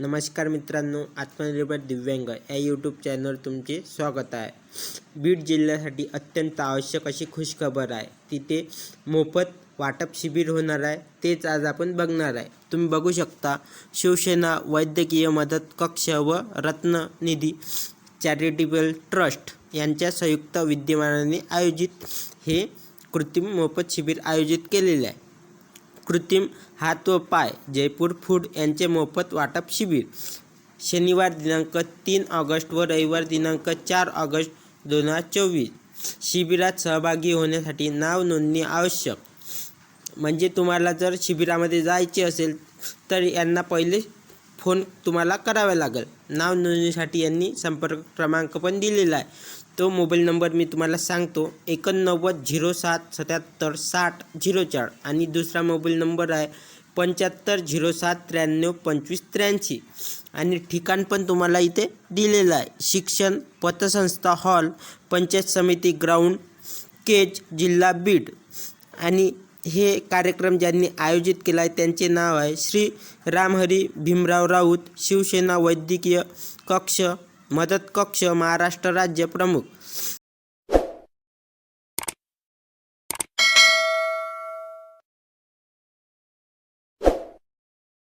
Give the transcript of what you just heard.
नमस्कार मित्रांनो आत्मनिर्भर दिव्यांग या यूट्यूब चॅनलवर तुमचे स्वागत आहे. बीड जिल्ह्यासाठी अत्यंत आवश्यक अशी खुशखबर आहे. तिथे मोफत वाटप शिबिर होणार आहे. तेच आज आपण बघणार आहे. तुम्ही बघू शकता शिवसेना वैद्यकीय मदत कक्ष व रत्ननिधी चॅरिटेबल ट्रस्ट यांच्या संयुक्त विद्यमानाने आयोजित हे कृत्रिम मोफत शिबिर आयोजित केलेले आहे. कृत्रिम हात व पाय जयपूर फूड यांचे मोफत वाटप शिबिर. शनिवार दिनांक तीन ऑगस्ट व रविवार दिनांक चार ऑगस्ट दोन हजार चोवीस. शिबिरात सहभागी होण्यासाठी नाव नोंदणी आवश्यक. म्हणजे तुम्हाला जर शिबिरामध्ये जायचे असेल तर यांना पहिले फोन तुम्हाला करावा लागेल. नाव नोंदणीसाठी यांनी संपर्क क्रमांक पण दिलेला आहे. तो मोबाईल नंबर मी तुम्हाला सांगतो. एकोणनव्वद झिरो सात सत्याहत्तर साठ झिरो चार आणि दुसरा मोबाईल नंबर आहे पंच्याहत्तर झिरो सात त्र्याण्णव पंचवीस त्र्याऐंशी. आणि ठिकाण पण तुम्हाला इथे दिलेलं आहे. शिक्षण पतसंस्था हॉल पंचायत समिती ग्राउंड केज जिल्हा बीड आणि हे कार्यक्रम ज्यांनी आयोजित केला आहे त्यांचे नाव आहे श्री रामहरी भीमराव राऊत शिवसेना वैद्यकीय कक्ष मदत कक्ष महाराष्ट्र राज्य प्रमुख